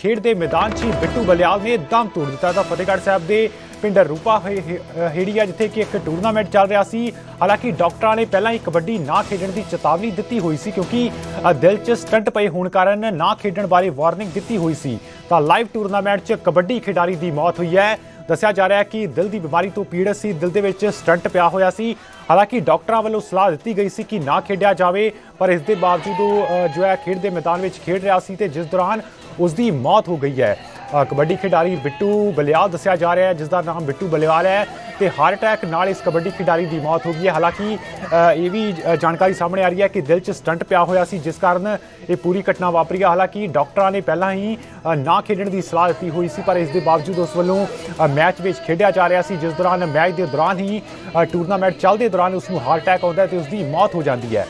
ਖੇਡ ਦੇ ਮੈਦਾਨ 'ਚ ਹੀ ਬਿੱਟੂ ਬਲਿਆਲ ਨੇ ਦਮ ਤੋੜ ਦਿੱਤਾ ਤਾਂ ਫਤਿਹਗੜ੍ਹ ਸਾਹਿਬ ਦੇ ਪਿੰਡ ਰੂਪਾ ਹੇ- ਹੇੜੀਆ, ਜਿੱਥੇ ਕਿ ਇੱਕ ਟੂਰਨਾਮੈਂਟ ਚੱਲ ਰਿਹਾ ਸੀ। ਹਾਲਾਂਕਿ ਡਾਕਟਰਾਂ ਨੇ ਪਹਿਲਾਂ ਹੀ ਕਬੱਡੀ ਨਾ ਖੇਡਣ ਦੀ ਚੇਤਾਵਨੀ ਦਿੱਤੀ ਹੋਈ ਸੀ ਕਿਉਂਕਿ ਦਿਲ 'ਚ ਸਟੰਟ ਪਏ ਹੋਣ ਕਾਰਨ ਨਾ ਖੇਡਣ ਬਾਰੇ ਵਾਰਨਿੰਗ ਦਿੱਤੀ ਹੋਈ ਸੀ। ਤਾਂ ਲਾਈਵ ਟੂਰਨਾਮੈਂਟ 'ਚ ਕਬੱਡੀ ਖਿਡਾਰੀ ਦੀ ਮੌਤ ਹੋਈ ਹੈ। ਦੱਸਿਆ ਜਾ ਰਿਹਾ ਹੈ ਕਿ ਦਿਲ ਦੀ ਬਿਮਾਰੀ ਤੋਂ ਪੀੜਤ ਸੀ, ਦਿਲ ਦੇ ਵਿੱਚ ਸਟੰਟ ਪਿਆ ਹੋਇਆ ਸੀ। ਹਾਲਾਂਕਿ ਡਾਕਟਰਾਂ ਵੱਲੋਂ ਸਲਾਹ ਦਿੱਤੀ ਗਈ ਸੀ ਕਿ ਨਾ ਖੇਡਿਆ ਜਾਵੇ, ਪਰ ਇਸ ਦੇ ਬਾਵਜੂਦ ਉਹ ਜੋ ਹੈ, ਖੇਡ ਦੇ ਮੈਦਾਨ ਵਿੱਚ ਖੇਡ ਰਿਹਾ ਸੀ ਤੇ ਜਿਸ ਦੌਰਾਨ ਉਸ ਦੀ ਮੌਤ ਹੋ ਗਈ ਹੈ। ਕਬੱਡੀ ਖਿਡਾਰੀ ਬਿੱਟੂ ਬਲਿਆਲ ਦੱਸਿਆ ਜਾ ਰਿਹਾ ਹੈ ਜਿਸ ਦਾ ਨਾਮ ਬਿੱਟੂ ਬਲਿਆਲ ਹੈ ਤੇ ਹਾਰਟ ਅਟੈਕ ਨਾਲ ਇਸ ਕਬੱਡੀ ਖਿਡਾਰੀ ਦੀ ਮੌਤ ਹੋ ਗਈ ਹੈ। ਹਾਲਾਂਕਿ ਇਹ ਵੀ ਜਾਣਕਾਰੀ ਸਾਹਮਣੇ ਆ ਰਹੀ ਹੈ ਕਿ ਦਿਲ 'ਚ ਸਟੰਟ ਪਿਆ ਹੋਇਆ ਸੀ, ਜਿਸ ਕਾਰਨ ਇਹ ਪੂਰੀ ਘਟਨਾ ਵਾਪਰੀ ਹੈ। ਹਾਲਾਂਕਿ, ਡਾਕਟਰਾਂ ਨੇ ਪਹਿਲਾਂ ਹੀ ਨਾ ਖੇਡਣ ਦੀ ਸਲਾਹ ਦਿੱਤੀ ਹੋਈ ਸੀ, ਪਰ ਇਸ ਦੇ ਬਾਵਜੂਦ ਉਸ ਵੱਲੋਂ ਮੈਚ ਵਿੱਚ ਖੇਡਿਆ ਜਾ ਰਿਹਾ ਸੀ, ਜਿਸ ਦੌਰਾਨ ਮੈਚ ਦੇ ਦੌਰਾਨ ਹੀ ਟੂਰਨਾਮੈਂਟ ਚੱਲਦੇ ਦੌਰਾਨ ਉਸ ਨੂੰ ਹਾਰਟ ਅਟੈਕ ਆਉਂਦਾ ਹੈ ਤੇ ਉਸ ਦੀ ਮੌਤ ਹੋ ਜਾਂਦੀ ਹੈ।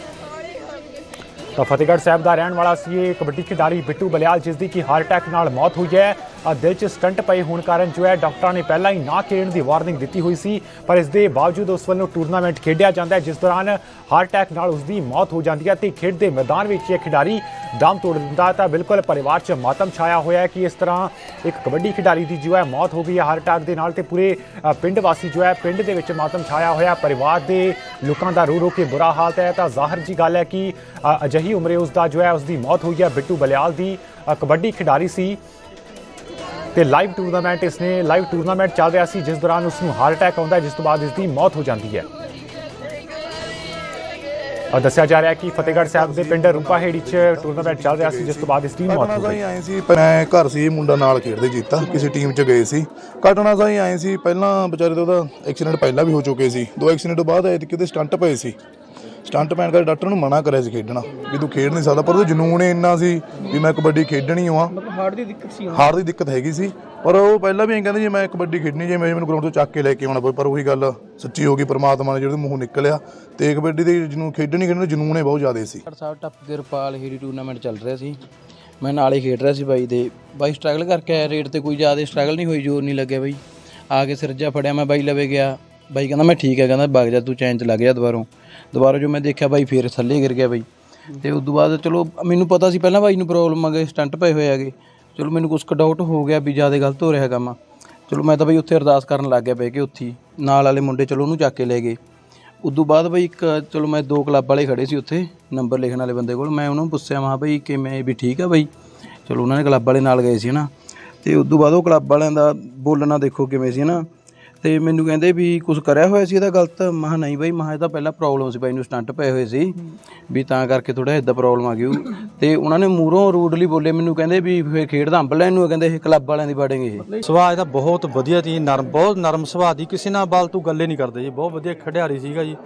ਤਾਂ ਫਤਿਹਗੜ੍ਹ ਸਾਹਿਬ ਦਾ ਰਹਿਣ ਵਾਲਾ ਸੀ ਇਹ ਕਬੱਡੀ ਖਿਡਾਰੀ ਬਿੱਟੂ ਬਲਿਆਲ, ਜਿਸ ਦੀ ਕਿ ਹਾਰਟ ਅਟੈਕ ਨਾਲ ਮੌਤ ਹੋਈ ਹੈ। ਦਿਲ 'ਚ ਸਟੰਟ ਪਏ ਹੋਣ ਕਾਰਨ ਜੋ ਹੈ ਡਾਕਟਰਾਂ ਨੇ ਪਹਿਲਾਂ ਹੀ ਨਾ ਖੇਡਣ ਦੀ ਵਾਰਨਿੰਗ ਦਿੱਤੀ ਹੋਈ ਸੀ ਪਰ ਇਸ ਦੇ ਬਾਵਜੂਦ ਉਸ ਵੱਲੋਂ ਟੂਰਨਾਮੈਂਟ ਖੇਡਿਆ ਜਾਂਦਾ ਹੈ ਜਿਸ ਦੌਰਾਨ ਹਾਰਟ ਅਟੈਕ ਨਾਲ ਉਸ ਦੀ ਮੌਤ ਹੋ ਜਾਂਦੀ ਹੈ ਤੇ ਖੇਡ ਦੇ ਮੈਦਾਨ ਵਿੱਚ ਇਹ ਖਿਡਾਰੀ ਦਮ ਤੋੜ ਦਿੰਦਾ ਤਾਂ ਬਿਲਕੁਲ ਪਰਿਵਾਰ 'ਚ ਮਾਤਮ ਛਾਇਆ ਹੋਇਆ ਹੈ ਕਿ ਇਸ ਤਰ੍ਹਾਂ ਇੱਕ ਕਬੱਡੀ ਖਿਡਾਰੀ ਦੀ ਜੋ ਹੈ ਮੌਤ ਹੋ ਗਈ ਹੈ ਹਾਰਟ ਅਟੈਕ ਦੇ ਨਾਲ ਤੇ ਪੂਰੇ ਪਿੰਡ ਵਾਸੀ ਜੋ ਹੈ ਪਿੰਡ ਦੇ ਵਿੱਚ ਮਾਤਮ ਛਾਇਆ ਹੋਇਆ ਪਰਿਵਾਰ ਦੇ ਲੋਕਾਂ ਦਾ ਰੋ ਰੋ ਕੇ ਬੁਰਾ ਹਾਲਤ ਹੈ। ਤਾਂ ਜ਼ਾਹਰ ਜੀ ਗੱਲ ਹੈ ਕਿ ਅ, ਅਜਿਹੀ ਉਮਰੇ ਉਸ ਦਾ ਜੋ ਹੈ ਉਸ ਦੀ ਮੌਤ ਹੋਈ ਹੈ। ਬਿੱਟੂ ਬਲਿਆਲ ਦੀ ਕਬੱਡੀ ਖਿਡਾਰੀ ਸੀ। ਤੇ ਲਾਈਵ ਟੂਰਨਾਮੈਂਟ ਇਸਨੇ ਲਾਈਵ ਟੂਰਨਾਮੈਂਟ ਚੱਲ ਰਿਹਾ ਸੀ ਜਿਸ ਦੌਰਾਨ ਉਸ ਨੂੰ ਹਾਰਟ ਅਟੈਕ ਆਉਂਦਾ ਜਿਸ ਤੋਂ ਬਾਅਦ ਇਸ ਦੀ ਮੌਤ ਹੋ ਜਾਂਦੀ ਹੈ। ਔਰ ਦੱਸਿਆ ਜਾ ਰਿਹਾ ਹੈ ਕਿ ਫਤਿਹਗੜ੍ਹ ਸਾਹਿਬ ਦੇ ਪਿੰਡ ਰੂਪਾਹੇੜੀ 'ਚ ਟੂਰਨਾਮੈਂਟ ਚੱਲ ਰਿਹਾ ਸੀ ਜਿਸ ਤੋਂ ਬਾਅਦ ਇਸ ਦੀ ਮੌਤ ਹੋ ਗਈ। ਹੀ ਆਏ ਸੀ ਮੈਂ ਘਰ ਸੀ ਮੁੰਡਾ ਨਾਲ ਖੇਡਦੇ ਜੀਤਾ ਕਿਸੇ ਟੀਮ 'ਚ ਗਏ ਸੀ। ਘਟਨਾ ਹੀ ਆਏ ਸੀ ਪਹਿਲਾਂ ਵਿਚਾਰੇ ਦਾ ਉਹਦਾ ਐਕਸੀਡੈਂਟ ਪਹਿਲਾਂ ਵੀ ਹੋ ਚੁੱਕੇ ਸੀ। ਦੋ ਐਕਸੀਡੈਂਟ ਤੋਂ ਬਾਅਦ ਐਤਕੀ ਉਹਦੇ ਸਟੰਟ ਪਏ ਸੀ। ਸਟੰਟ ਪੈਣ ਕਰਕੇ ਡਾਕਟਰ ਨੂੰ ਮਨਾ ਕਰਿਆ ਸੀ ਖੇਡਣਾ ਵੀ ਤੂੰ ਖੇਡ ਨਹੀਂ ਸਕਦਾ ਪਰ ਉਹ ਜਨੂਨ ਹੀ ਇੰਨਾ ਸੀ ਵੀ ਮੈਂ ਕਬੱਡੀ ਖੇਡਣੀ ਆ ਹਾਰਟ ਦੀ ਦਿੱਕਤ ਸੀ ਹਾਰ ਦੀ ਦਿੱਕਤ ਹੈਗੀ ਸੀ ਪਰ ਉਹ ਪਹਿਲਾਂ ਵੀ ਐਂ ਕਹਿੰਦੇ ਜੀ ਮੈਂ ਕਬੱਡੀ ਖੇਡਣੀ ਜੇ ਮੈਨੂੰ ਗਰਾਊਂਡ ਤੋਂ ਚੱਕ ਕੇ ਲੈ ਕੇ ਆਉਣਾ ਪਵੇ ਪਰ ਉਹੀ ਗੱਲ ਸੱਚੀ ਹੋ ਗਈ ਪ੍ਰਮਾਤਮਾ ਨੇ ਜਿਹਦੇ ਮੂੰਹੋਂ ਨਿਕਲਿਆ ਤੇ ਕਬੱਡੀ ਦੇ ਜਿਹਨੂੰ ਖੇਡਣੀ ਖੇਡਣੀ ਜਨੂਨ ਹੀ ਬਹੁਤ ਜ਼ਿਆਦਾ ਸੀ। ਸਾਹਿਬ ਟੱਪ ਰਪਾਲ ਹੀਰੀ ਟੂਰਨਾਮੈਂਟ ਚੱਲ ਰਿਹਾ ਸੀ। ਮੈਂ ਨਾਲ ਹੀ ਖੇਡ ਰਿਹਾ ਸੀ ਬਾਈ ਦੇ। ਬਾਈ ਸਟਰਗਲ ਕਰਕੇ ਆਇਆ ਰੇਟ ਤੇ ਕੋਈ ਜ਼ਿਆਦਾ ਸਟਰਗਲ ਨਹੀਂ ਹੋਈ ਜੋਰ ਨਹੀਂ ਲੱਗਿਆ ਬਾਈ। ਆ ਕੇ ਸਿਰਜਾ ਫੜਿਆ ਮੈਂ ਬਾਈ ਲਵੇ ਗਿਆ। ਬਾਈ ਕਹਿੰਦਾ ਮੈਂ ਠੀਕ ਹੈ, ਕਹਿੰਦਾ ਵਗ ਜਾ, ਤੂੰ ਚੈਨ ਚ ਲੱਗ ਜਾ ਦੁਬਾਰੋਂ। ਦੁਬਾਰਾ ਜੋ ਮੈਂ ਦੇਖਿਆ ਬਾਈ ਫੇਰ ਥੱਲੇ ਗਿਰ ਗਿਆ ਬਾਈ। ਤੇ ਉਸ ਤੋਂ ਬਾਅਦ ਚਲੋ, ਮੈਨੂੰ ਪਤਾ ਸੀ ਪਹਿਲਾਂ ਬਾਈ ਨੂੰ ਪ੍ਰੋਬਲਮ ਆ ਗਈ ਸਟੰਟ ਪਏ ਹੋਏ ਹੈਗੇ। ਚਲੋ ਮੈਨੂੰ ਕੁਝ ਡਾਊਟ ਹੋ ਗਿਆ ਵੀ ਜ਼ਿਆਦਾ ਗਲਤ ਹੋ ਰਿਹਾ ਕੰਮ। ਚਲੋ ਮੈਂ ਤਾਂ ਬਾਈ ਉੱਥੇ ਅਰਦਾਸ ਕਰਨ ਲੱਗ ਗਿਆ ਬਹਿ ਕੇ ਉੱਥੇ ਨਾਲ ਵਾਲੇ ਮੁੰਡੇ ਚਲੋ ਉਹਨੂੰ ਚੱਕ ਕੇ ਲੈ ਗਏ। ਉਦੋਂ ਬਾਅਦ ਬਈ ਇੱਕ, ਚਲੋ ਮੈਂ ਦੋ ਕਲੱਬ ਵਾਲੇ ਖੜੇ ਸੀ ਉੱਥੇ ਨੰਬਰ ਲਿਖਣ ਵਾਲੇ ਬੰਦੇ ਕੋਲ। ਮੈਂ ਉਹਨੂੰ ਪੁੱਛਿਆ, ਮਾ ਬਈ ਕਿਵੇਂ, ਵੀ ਠੀਕ ਆ ਬਈ? ਚਲੋ ਉਹਨਾਂ ਨੇ ਕਲੱਬ ਵਾਲੇ ਨਾਲ ਗਏ ਸੀ ਨਾ ਤੇ ਤੋਂ ਬਾਅਦ ਉਹ ਕਲੱਬ ਵਾਲਿਆਂ ਦਾ ਬੋਲਣਾ ਦੇਖੋ ਕਿਵੇਂ ਸੀ ਨਾ ਤੇ ਮੈਨੂੰ ਕਹਿੰਦੇ ਵੀ ਕੁਝ ਕਰਿਆ ਹੋਇਆ ਸੀ ਇਹਦਾ ਗਲਤ। ਮਹਾ ਨਹੀਂ ਬਈ ਮਹਾ ਇਹਦਾ ਪਹਿਲਾਂ ਪ੍ਰੋਬਲਮ ਸੀ ਬਾਈ ਨੂੰ ਸਟੰਟ ਪਏ ਹੋਏ ਸੀ। ਵੀ ਤਾਂ ਕਰਕੇ ਥੋੜਾ ਇਦਾਂ ਪ੍ਰੋਬਲਮ ਆ ਗਈ ਉਹ। ਤੇ ਉਹਨਾਂ ਨੇ ਮੂਹਰੋਂ ਰੂਡਲੀ ਬੋਲੇ ਮੈਨੂੰ ਕਹਿੰਦੇ ਵੀ ਫੇਰ ਖੇਡਦਾ ਅੰਬ ਲੈਣ ਨੂੰ ਕਹਿੰਦੇ ਇਹ ਕਲੱਬ ਵਾਲਿਆਂ ਦੀ ਬਾੜੇਗੇ ਇਹ। ਸੁਭਾਅ ਇਹਦਾ ਬਹੁਤ ਵਧੀਆ ਸੀ ਨਰਮ, ਬਹੁਤ ਨਰਮ ਸੁਭਾਅ ਦੀ, ਕਿਸੇ ਨਾਲ ਬਾਲਤੂ ਗੱਲੇ ਨਹੀਂ ਕਰਦੇ ਜੀ, ਬਹੁਤ ਵਧੀਆ ਖਿਡਾਰੀ ਸੀਗਾ ਜੀ।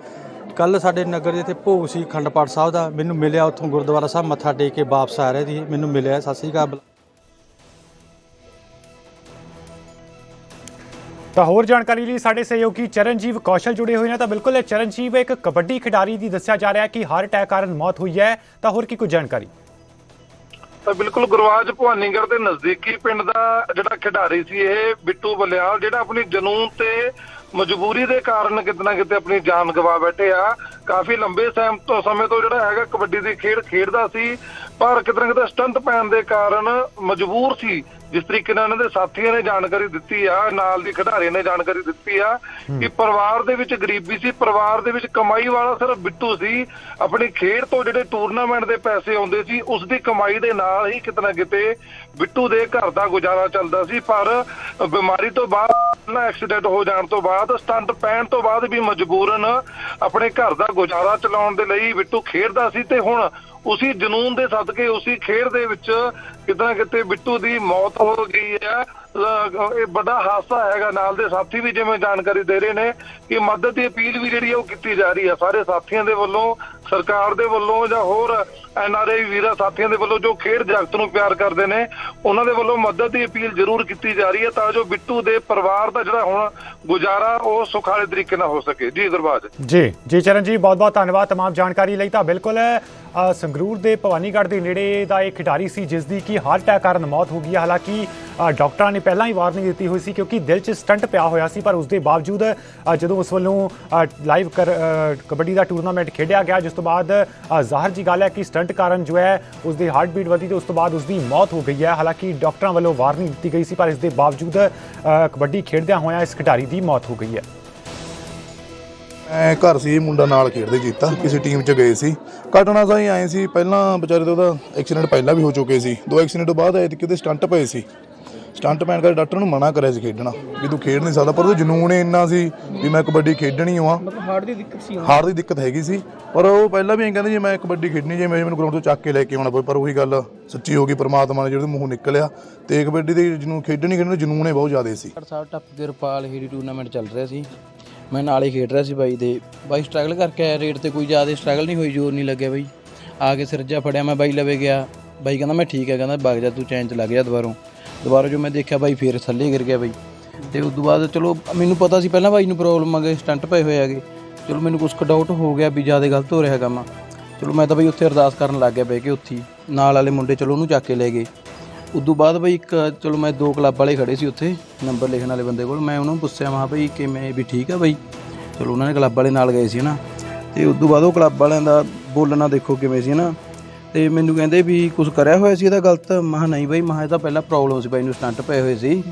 ਕੱਲ ਸਾਡੇ ਨਗਰ ਦੇ ਇੱਥੇ ਭੋਗ ਸੀ ਖੰਡ ਪਾਠ ਸਾਹਿਬ ਦਾ, ਮੈਨੂੰ ਮਿਲਿਆ ਉੱਥੋਂ ਗੁਰਦੁਆਰਾ ਸਾਹਿਬ, ਮੱਥਾ ਟੇਕ ਕੇ ਵਾਪਸ ਆ ਰਿਹਾ ਸੀ, ਮੈਨੂੰ ਮਿਲਿਆ, ਸਤਿ ਸ੍ਰੀ ਅਕਾਲ। ਤਾਂ ਹੋਰ ਜਾਣਕਾਰੀ ਲਈ ਸਾਡੇ ਸਹਿਯੋਗੀ ਚਰਨਜੀਵ ਕੌਸ਼ਲ ਜੁੜੇ ਹੋਏ ਨੇ। ਤਾਂ ਬਿਲਕੁਲ, ਚਰਨਜੀਵ ਇੱਕ ਕਬੱਡੀ ਖਿਡਾਰੀ ਦੀ ਦੱਸਿਆ ਜਾ ਰਿਹਾ ਕਿ ਹਾਰਟ ਅਟੈਕ ਕਾਰਨ ਮੌਤ ਹੋਈ ਹੈ। ਤਾਂ ਹੋਰ ਕੀ ਕੁਝ ਜਾਣਕਾਰੀ? ਤਾਂ ਬਿਲਕੁਲ ਗੁਰਵਾਜ ਭਵਾਨੀਗੜ੍ਹ ਦੇ ਨਜ਼ਦੀਕੀ ਪਿੰਡ ਦਾ ਜਿਹੜਾ ਖਿਡਾਰੀ ਸੀ, ਇਹ ਬਿੱਟੂ ਬਲਿਆਲ, ਜਿਹੜਾ ਆਪਣੀ ਜਨੂਨ ਤੇ ਮਜਬੂਰੀ ਦੇ ਕਾਰਨ ਕਿਤੇ ਨਾ ਕਿਤੇ ਆਪਣੀ ਜਾਨ ਗਵਾ ਬੈਠੇ ਆ। ਕਾਫੀ ਲੰਬੇ ਟਾਈਮ ਤੋਂ ਸਮੇਂ ਤੋਂ ਜਿਹੜਾ ਹੈਗਾ ਕਬੱਡੀ ਦੀ ਖੇਡ ਖੇਡਦਾ ਸੀ। ਪਰ ਕਿਤੇ ਨਾ ਕਿਤੇ ਸਟੰਟ ਪੈਣ ਦੇ ਕਾਰਨ ਮਜਬੂਰ ਸੀ। ਜਿਸ ਤਰੀਕੇ ਨਾਲ ਇਹਨਾਂ ਦੇ ਸਾਥੀਆਂ ਨੇ ਜਾਣਕਾਰੀ ਦਿੱਤੀ ਆ ਨਾਲ ਦੀ ਖਿਡਾਰੀ ਨੇ ਜਾਣਕਾਰੀ ਦਿੱਤੀ ਆ ਕਿ ਪਰਿਵਾਰ ਦੇ ਵਿੱਚ ਗਰੀਬੀ ਸੀ। ਪਰਿਵਾਰ ਦੇ ਵਿੱਚ ਕਮਾਈ ਵਾਲਾ ਸਿਰਫ ਬਿੱਟੂ ਸੀ। ਆਪਣੀ ਖੇਡ ਤੋਂ ਜਿਹੜੇ ਟੂਰਨਾਮੈਂਟ ਦੇ ਪੈਸੇ ਆਉਂਦੇ ਸੀ ਉਸ ਦੀ ਕਮਾਈ ਦੇ ਨਾਲ ਹੀ ਕਿਤੇ ਨਾ ਕਿਤੇ ਬਿੱਟੂ ਦੇ ਘਰ ਦਾ ਗੁਜ਼ਾਰਾ ਚੱਲਦਾ ਸੀ। ਪਰ ਬਿਮਾਰੀ ਤੋਂ ਬਾਅਦ ਨਾ ਐਕਸੀਡੈਂਟ ਹੋ ਜਾਣ ਤੋਂ ਬਾਅਦ ਸਟੰਟ ਪੈਣ ਤੋਂ ਬਾਅਦ ਵੀ ਮਜਬੂਰਨ ਆਪਣੇ ਘਰ ਦਾ ਗੁਜ਼ਾਰਾ ਚਲਾਉਣ ਦੇ ਲਈ ਬਿੱਟੂ ਖੇਡਦਾ ਸੀ ਤੇ ਹੁਣ ਉਸੇ ਜਨੂਨ ਦੇ ਸਦਕੇ ਉਸੇ ਖੇਡ ਦੇ ਵਿੱਚ ਕਿਤੇ ਨਾ ਕਿਤੇ ਬਿੱਟੂ ਦੀ ਮੌਤ ਹੋ ਗਈ ਹੈ। ਇਹ ਵੱਡਾ ਹਾਦਸਾ ਹੈਗਾ ਨਾਲ ਦੇ ਸਾਥੀ ਵੀ ਜਿਵੇਂ ਜਾਣਕਾਰੀ ਦੇ ਰਹੇ ਨੇ ਕਿ ਮਦਦ ਦੀ ਅਪੀਲ ਵੀ ਜਿਹੜੀ ਹੈ ਉਹ ਕੀਤੀ ਜਾ ਰਹੀ ਹੈ। ਸਾਰੇ ਸਾਥੀਆਂ ਦੇ ਵੱਲੋਂ ਸਰਕਾਰ ਦੇ ਵੱਲੋਂ ਜਾਂ ਹੋਰ ਐਨਆਰਆਈ ਵੀਰਾਂ ਸਾਥੀਆਂ ਦੇ ਵੱਲੋਂ ਜੋ ਖੇਡ ਜਗਤ ਨੂੰ ਪਿਆਰ ਕਰਦੇ ਨੇ ਉਹਨਾਂ ਦੇ ਵੱਲੋਂ ਮਦਦ ਦੀ ਅਪੀਲ ਜ਼ਰੂਰ ਕੀਤੀ ਜਾ ਰਹੀ ਹੈ ਤਾਂ ਜੋ ਬਿੱਟੂ ਦੇ ਪਰਿਵਾਰ ਦਾ ਜਿਹੜਾ ਹੁਣ ਗੁਜ਼ਾਰਾ ਉਹ ਸੁਖਾਲੇ ਤਰੀਕੇ ਨਾਲ ਹੋ ਸਕੇ ਜੀ ਦਰਬਾਜ ਜੀ ਜੀ ਚਰਨਜੀਤ ਬਹੁਤ ਬਹੁਤ ਧੰਨਵਾਦ तमाम ਜਾਣਕਾਰੀ ਲਈ ਤਾਂ ਬਿਲਕੁਲ ਅ, ਸੰਗਰੂਰ ਦੇ ਭਵਾਨੀਗੜ੍ਹ ਦੇ ਨੇੜੇ ਦਾ ਇਹ ਖਿਡਾਰੀ ਸੀ ਜਿਸ ਦੀ ਕਿ ਹਾਰਟ ਅਟੈਕ ਕਾਰਨ ਮੌਤ ਹੋ ਗਈ ਹੈ ਹਾਲਾਂਕਿ ਅ, ਡਾਕਟਰਾਂ ਨੇ ਪਹਿਲਾਂ ਹੀ ਵਾਰਨਿੰਗ ਦਿੱਤੀ ਹੋਈ ਸੀ ਕਿਉਂਕਿ ਦਿਲ 'ਚ ਸਟੰਟ ਪਿਆ ਹੋਇਆ ਸੀ, ਪਰ ਉਸ ਦੇ ਬਾਵਜੂਦ ਜਦੋਂ ਉਸ ਵੱਲੋਂ ਲਾਈਵ ਕਬੱਡੀ ਦਾ ਟੂਰਨਾਮੈਂਟ ਖੇਡਿਆ ਗਿਆ, ਜਿਸ ਤੋਂ ਬਾਅਦ ਜ਼ਾਹਰ ਜੀ ਗੱਲ ਹੈ ਕਿ ਸਟੰਟ ਕਾਰਨ ਜੋ ਹੈ, ਉਸ ਦੀ ਹਾਰਟ ਬੀਟ ਵਧੀ ਤੇ ਉਸ ਤੋਂ ਬਾਅਦ ਉਸ ਦੀ ਮੌਤ ਹੋ ਗਈ ਹੈ। ਹਾਲਾਂਕਿ ਡਾਕਟਰਾਂ ਵੱਲੋਂ ਵਾਰਨਿੰਗ ਦਿੱਤੀ ਗਈ ਸੀ, ਪਰ ਇਸ ਦੇ ਬਾਵਜੂਦ ਕਬੱਡੀ ਖੇਡਦਿਆਂ ਹੋਇਆਂ ਇਸ ਖਿਡਾਰੀ ਦੀ ਮੌਤ ਹੋ ਗਈ ਹੈ। ਮੈਂ ਘਰ ਸੀ, ਮੁੰਡਾ ਨਾਲ ਖੇਡਦੇ ਜੀਤਾ ਕਿਸੇ ਟੀਮ 'ਚ ਗਏ ਸੀ। ਘਟਨਾ ਸਾਈ ਆਏ ਸੀ, ਪਹਿਲਾਂ ਵਿਚਾਰੇ ਤੇ ਉਹਦਾ ਐਕਸੀਡੈਂਟ ਪਹਿਲਾਂ ਵੀ ਹੋ ਚੁੱਕੇ ਸੀ। ਦੋ ਐਕਸੀਡੈਂਟ ਤੋਂ ਬਾਅਦ ਆਏ ਕਿਤੇ ਸਟੰਟ ਪਏ ਸੀ। ਸਟੰਟ ਪੈਣ ਕਰਕੇ ਡਾਕਟਰ ਨੂੰ ਮਨਾ ਕਰਿਆ ਸੀ ਖੇਡਣਾ ਵੀ ਤੂੰ ਖੇਡ ਨਹੀਂ ਸਕਦਾ ਪਰ ਉਹ ਜਨੂਨ ਹੀ ਇੰਨਾ ਸੀ ਵੀ ਮੈਂ ਕਬੱਡੀ ਖੇਡਣੀ ਹਾਂ ਮਤਲਬ ਹਾਰਟ ਦੀ ਦਿੱਕਤ ਸੀ ਹਾਰ ਦੀ ਦਿੱਕਤ ਹੈਗੀ ਸੀ ਪਰ ਉਹ ਪਹਿਲਾਂ ਵੀ ਐਂ ਕਹਿੰਦੇ ਜੀ ਮੈਂ ਕਬੱਡੀ ਖੇਡਣੀ ਜੇ ਮੈਨੂੰ ਗਰਾਊਂਡ ਤੋਂ ਚੱਕ ਕੇ ਲੈ ਕੇ ਆਉਣਾ ਪਰ ਉਹੀ ਗੱਲ ਸੱਚੀ ਹੋ ਗਈ ਪ੍ਰਮਾਤਮਾ ਨੇ ਜਿਹੜੇ ਮੂੰਹੋਂ ਨਿਕਲਿਆ। ਤੇ ਕਬੱਡੀ ਦੇ ਜਿਹਨੂੰ ਖੇਡਣੀ ਖੇਡਣੀ ਜਨੂਨ ਹੀ ਬਹੁਤ ਜ਼ਿਆਦਾ ਸੀ। ਸਾਹਿਬ ਟੱਪ ਕੇ ਰੁਪਾਲ ਹੀਰੀ ਟੂਰਨਾਮੈਂਟ ਚੱਲ ਰਿਹਾ ਸੀ। ਮੈਂ ਨਾਲ ਹੀ ਖੇਡ ਰਿਹਾ ਸੀ ਬਾਈ ਦੇ। ਬਾਈ ਸਟਰਗਲ ਕਰਕੇ ਆਇਆ ਰੇਡ ਤੇ ਕੋਈ ਜ਼ਿਆਦਾ ਸਟਰਗਲ ਨਹੀਂ ਹੋਈ ਜ਼ੋਰ ਨਹੀਂ ਲੱਗਿਆ ਬਾਈ। ਆ ਕੇ ਸਿਰਜਾ ਫੜਿਆ ਮੈਂ ਬਾਈ ਲਵੇ ਗਿਆ। ਬਾਈ ਕਹਿੰਦਾ ਮੈਂ ਠੀਕ ਹੈ ਕਹਿੰਦਾ ਵਗ ਜਾ ਤੂੰ ਚੈਨ ਚ ਲੱਗ ਜਾ ਦੁਬਾਰੋਂ। ਦੁਬਾਰਾ ਜੋ ਮੈਂ ਦੇਖਿਆ ਬਾਈ ਫੇਰ ਥੱਲੇ ਗਿਰ ਗਿਆ ਬਾਈ। ਤੇ ਉਸ ਤੋਂ ਬਾਅਦ ਚਲੋ, ਮੈਨੂੰ ਪਤਾ ਸੀ ਪਹਿਲਾਂ ਬਾਈ ਨੂੰ ਪ੍ਰੋਬਲਮ ਆ ਗਈ ਸਟੰਟ ਪਏ ਹੋਏ ਹੈਗੇ। ਚਲੋ ਮੈਨੂੰ ਕੁਝ ਡਾਊਟ ਹੋ ਗਿਆ ਵੀ ਜ਼ਿਆਦਾ ਗਲਤ ਹੋ ਰਿਹਾ ਕੰਮ। ਚਲੋ ਮੈਂ ਤਾਂ ਬਾਈ ਉੱਥੇ ਅਰਦਾਸ ਕਰਨ ਲੱਗ ਗਿਆ ਬਹਿ ਕੇ ਉੱਥੇ ਨਾਲ ਵਾਲੇ ਮੁੰਡੇ ਚਲੋ ਉਹਨੂੰ ਚੱਕ ਕੇ ਲੈ ਗਏ। ਉਦੋਂ ਬਾਅਦ ਬਾਈ ਇੱਕ, ਚਲੋ ਮੈਂ ਦੋ ਕਲੱਬ ਵਾਲੇ ਖੜੇ ਸੀ ਉੱਥੇ ਨੰਬਰ ਲਿਖਣ ਵਾਲੇ ਬੰਦੇ ਕੋਲ। ਮੈਂ ਉਹਨਾਂ ਨੂੰ ਪੁੱਛਿਆ, ਮਾ ਬਾਈ ਕਿਵੇਂ, ਵੀ ਠੀਕ ਆ ਬਾਈ? ਚਲੋ ਉਹਨਾਂ ਨੇ ਕਲੱਬ ਵਾਲੇ ਨਾਲ ਗਏ ਸੀ ਨਾ ਤੇ ਤੋਂ ਬਾਅਦ ਉਹ ਕਲੱਬ ਵਾਲਿਆਂ ਦਾ ਬੋਲਣਾ ਦੇਖੋ ਕਿਵੇਂ ਸੀ ਨਾ ਤੇ ਮੈਨੂੰ ਕਹਿੰਦੇ ਵੀ ਕੁਝ ਕਰਿਆ ਹੋਇਆ ਸੀ ਇਹਦਾ ਗਲਤ। ਮਹਾ ਨਹੀਂ ਬਾਈ ਮਹਾ ਇਹਦਾ ਪਹਿਲਾਂ ਪ੍ਰੋਬਲਮ ਸੀ ਬਾਈ ਨੂੰ ਸਟੰਟ ਪਏ ਹੋਏ ਸੀ।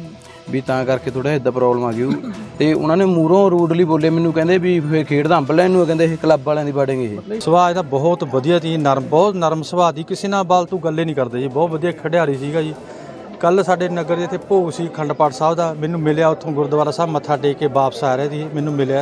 ਵੀ ਤਾਂ ਕਰਕੇ ਥੋੜਾ ਇਦਾਂ ਪ੍ਰੋਬਲਮ ਆ ਗਈ ਉਹ। ਤੇ ਉਹਨਾਂ ਨੇ ਮੂਰੋਂ ਰੂਡਲੀ ਬੋਲੇ, ਮੈਨੂੰ ਕਹਿੰਦੇ ਵੀ ਫੇਰ ਖੇਡਦਾ ਅੰਬਲੇ ਨੂੰ ਕਹਿੰਦੇ ਇਹ ਕਲੱਬ ਵਾਲਿਆਂ ਦੀ ਬਾੜेंगे ਇਹ। ਸੁਭਾਅ ਇਹਦਾ ਬਹੁਤ ਵਧੀਆ ਸੀ, ਨਰਮ, ਬਹੁਤ ਨਰਮ ਸੁਭਾਅ ਦੀ, ਕਿਸੇ ਨਾਲ ਬਾਲਤੂ ਗੱਲੇ ਨਹੀਂ ਕਰਦੇ ਜੀ, ਬਹੁਤ ਵਧੀਆ ਖਿਡਾਰੀ ਸੀਗਾ ਜੀ। ਕੱਲ ਸਾਡੇ ਨਗਰ ਦੇ ਇੱਥੇ ਭੋਗ ਸੀ ਖੰਡ ਪਾਠ ਸਾਹਿਬ ਦਾ, ਮੈਨੂੰ ਮਿਲਿਆ ਉੱਥੋਂ ਗੁਰਦੁਆਰਾ ਸਾਹਿਬ, ਮੱਥਾ ਟੇਕ ਕੇ ਵਾਪਸ ਆ ਰਿਹਾ ਸੀ, ਮੈਨੂੰ ਮਿਲਿਆ।